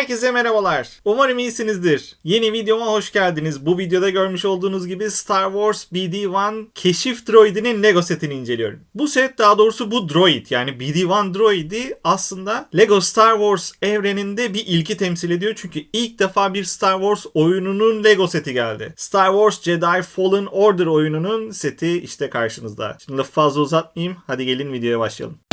Herkese merhabalar. Umarım iyisinizdir. Yeni videoma hoş geldiniz. Bu videoda görmüş olduğunuz gibi Star Wars BD-1 keşif droidinin Lego setini inceliyorum. Bu set daha doğrusu bu droid yani BD-1 droidi aslında Lego Star Wars evreninde bir ilki temsil ediyor. Çünkü ilk defa bir Star Wars oyununun Lego seti geldi. Star Wars Jedi Fallen Order oyununun seti işte karşınızda. Şimdi lafı fazla uzatmayayım. Hadi gelin videoya başlayalım.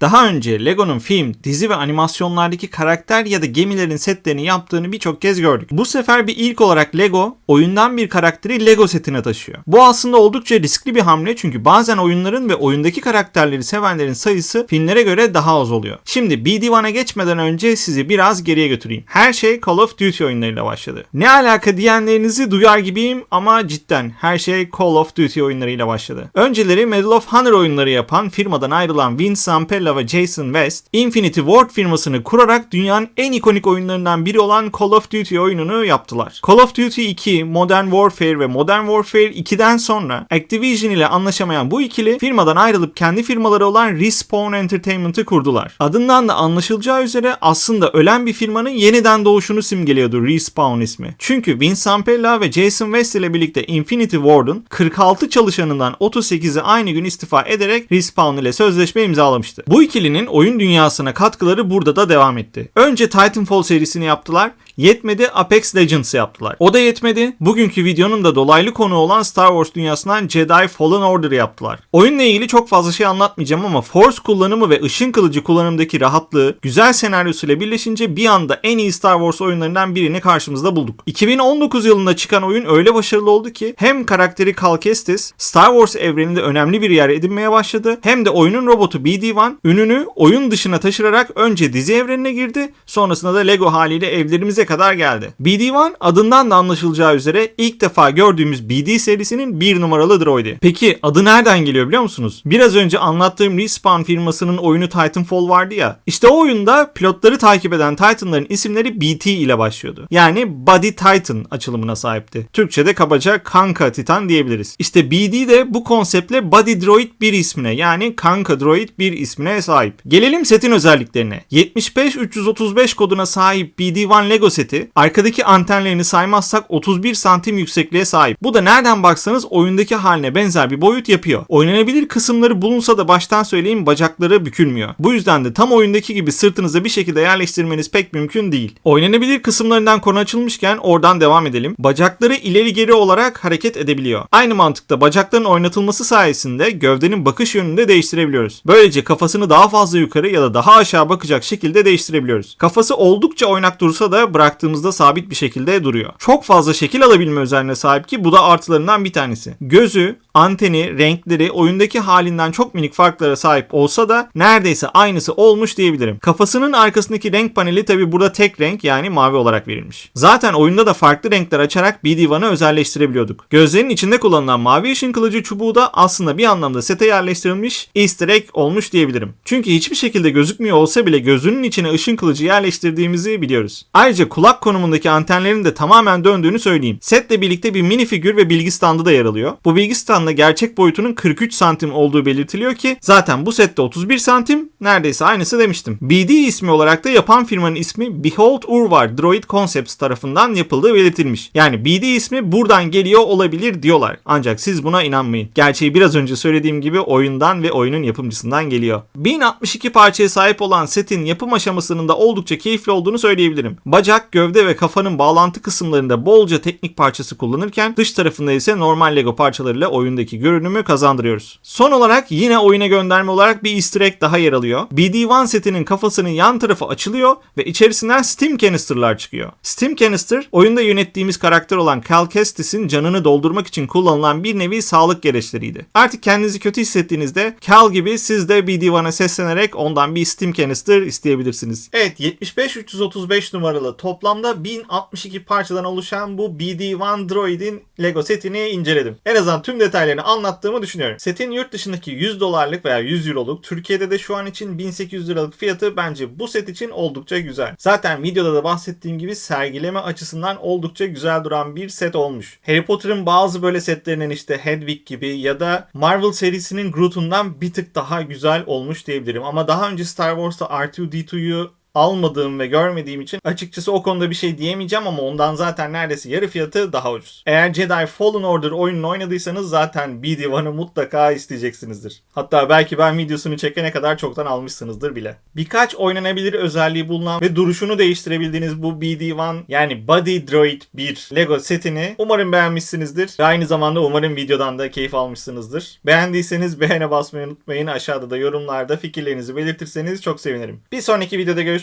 Daha önce Lego'nun film, dizi ve animasyonlardaki karakter ya da gemilerin setlerini yaptığını birçok kez gördük. Bu sefer bir ilk olarak Lego oyundan bir karakteri Lego setine taşıyor. Bu aslında oldukça riskli bir hamle çünkü bazen oyunların ve oyundaki karakterleri sevenlerin sayısı filmlere göre daha az oluyor. Şimdi BD1'a geçmeden önce sizi biraz geriye götüreyim. Her şey Call of Duty oyunlarıyla başladı. Ne alaka diyenlerinizi duyar gibiyim ama cidden her şey Call of Duty oyunlarıyla başladı. Önceleri Medal of Honor oyunları yapan firmadan ayrılan Vince Zampella ve Jason West, Infinity Ward firmasını kurarak dünyanın en ikonik oyunlarından biri olan Call of Duty oyununu yaptılar. Call of Duty 2, Modern Warfare ve Modern Warfare 2'den sonra Activision ile anlaşamayan bu ikili firmadan ayrılıp kendi firmaları olan Respawn Entertainment'ı kurdular. Adından da anlaşılacağı üzere aslında ölen bir firmanın yeniden doğuşunu simgeliyordu Respawn ismi. Çünkü Vince Zampella ve Jason West ile birlikte Infinity Ward'un 46 çalışanından 38'i aynı gün istifa ederek Respawn ile sözleşme imzalamıştı. Bu ikilinin oyun dünyasına katkıları burada da devam etti. Önce Titanfall serisini yaptılar. Yetmedi Apex Legends yaptılar. O da yetmedi. Bugünkü videonun da dolaylı konu olan Star Wars dünyasından Jedi Fallen Order yaptılar. Oyunla ilgili çok fazla şey anlatmayacağım ama Force kullanımı ve ışın kılıcı kullanımdaki rahatlığı güzel senaryosuyla birleşince bir anda en iyi Star Wars oyunlarından birini karşımızda bulduk. 2019 yılında çıkan oyun öyle başarılı oldu ki hem karakteri Cal Kestis Star Wars evreninde önemli bir yer edinmeye başladı hem de oyunun robotu BD-1 ününü oyun dışına taşırarak önce dizi evrenine girdi sonrasında da Lego haliyle evlerimize kadar geldi. BD-1 adından da anlaşılacağı üzere ilk defa gördüğümüz BD serisinin bir numaralı droidi. Peki adı nereden geliyor biliyor musunuz? Biraz önce anlattığım Respawn firmasının oyunu Titanfall vardı ya. İşte o oyunda pilotları takip eden Titanların isimleri BT ile başlıyordu. Yani Body Titan açılımına sahipti. Türkçe'de kabaca Kanka Titan diyebiliriz. İşte BD de bu konseptle Body Droid 1 ismine yani Kanka Droid 1 ismine sahip. Gelelim setin özelliklerine. 75335 koduna sahip BD-1 Lego seti arkadaki antenlerini saymazsak 31 santim yüksekliğe sahip. Bu da nereden baksanız oyundaki haline benzer bir boyut yapıyor. Oynanabilir kısımları bulunsa da baştan söyleyeyim bacakları bükülmüyor. Bu yüzden de tam oyundaki gibi sırtınıza bir şekilde yerleştirmeniz pek mümkün değil. Oynanabilir kısımlarından konu açılmışken oradan devam edelim. Bacakları ileri geri olarak hareket edebiliyor. Aynı mantıkta bacakların oynatılması sayesinde gövdenin bakış yönünü de değiştirebiliyoruz. Böylece kafasını daha fazla yukarı ya da daha aşağı bakacak şekilde değiştirebiliyoruz. Kafası oldukça oynak dursa da bıraktığımızda sabit bir şekilde duruyor. Çok fazla şekil alabilme özelliğine sahip ki bu da artılarından bir tanesi. Gözü, anteni, renkleri oyundaki halinden çok minik farklara sahip olsa da neredeyse aynısı olmuş diyebilirim. Kafasının arkasındaki renk paneli tabi burada tek renk yani mavi olarak verilmiş. Zaten oyunda da farklı renkler açarak BD-1'ı özelleştirebiliyorduk. Gözlerinin içinde kullanılan mavi ışın kılıcı çubuğu da aslında bir anlamda sete yerleştirilmiş easter egg olmuş diyebilirim. Çünkü hiçbir şekilde gözükmüyor olsa bile gözünün içine ışın kılıcı yerleştirdiğimizi biliyoruz. Ayrıca kulak konumundaki antenlerin de tamamen döndüğünü söyleyeyim. Setle birlikte bir mini figür ve bilgi standı da yer alıyor. Bu bilgi standında gerçek boyutunun 43 santim olduğu belirtiliyor ki zaten bu sette 31 santim neredeyse aynısı demiştim. BD ismi olarak da yapan firmanın ismi Behold Urvar Droid Concepts tarafından yapıldığı belirtilmiş. Yani BD ismi buradan geliyor olabilir diyorlar. Ancak siz buna inanmayın. Gerçeği biraz önce söylediğim gibi oyundan ve oyunun yapımcısından geliyor. 1062 parçaya sahip olan setin yapım aşamasının da oldukça keyifli olduğunu söyleyebilirim. Bacak, gövde ve kafanın bağlantı kısımlarında bolca teknik parçası kullanırken dış tarafında ise normal Lego parçalarıyla oyundaki görünümü kazandırıyoruz. Son olarak yine oyuna gönderme olarak bir easter egg daha yer alıyor. BD-1 setinin kafasının yan tarafı açılıyor ve içerisinden Steam Canister'lar çıkıyor. Steam Canister oyunda yönettiğimiz karakter olan Cal Kestis'in canını doldurmak için kullanılan bir nevi sağlık gereçleriydi. Artık kendinizi kötü hissettiğinizde Cal gibi siz de BD-1'a seslenerek ondan bir Steam Canister isteyebilirsiniz. Evet 75-335 numaralı toplamda 1062 parçadan oluşan bu BD-1 Droid'in Lego setini inceledim. En azından tüm detayları detaylarını anlattığımı düşünüyorum. Setin yurt dışındaki 100 dolarlık veya 100 euroluk, Türkiye'de de şu an için 1800 liralık fiyatı bence bu set için oldukça güzel. Zaten videoda da bahsettiğim gibi sergileme açısından oldukça güzel duran bir set olmuş. Harry Potter'ın bazı böyle setlerinin işte Hedwig gibi ya da Marvel serisinin Groot'undan bir tık daha güzel olmuş diyebilirim. Ama daha önce Star Wars'ta R2-D2'yu almadığım ve görmediğim için açıkçası o konuda bir şey diyemeyeceğim ama ondan zaten neredeyse yarı fiyatı daha ucuz. Eğer Jedi Fallen Order oyununu oynadıysanız zaten BD1'ı mutlaka isteyeceksinizdir. Hatta belki ben videosunu çekene kadar çoktan almışsınızdır bile. Birkaç oynanabilir özelliği bulunan ve duruşunu değiştirebildiğiniz bu BD1 yani Body Droid 1 Lego setini umarım beğenmişsinizdir. Ve aynı zamanda umarım videodan da keyif almışsınızdır. Beğendiyseniz beğene basmayı unutmayın. Aşağıda da yorumlarda fikirlerinizi belirtirseniz çok sevinirim. Bir sonraki videoda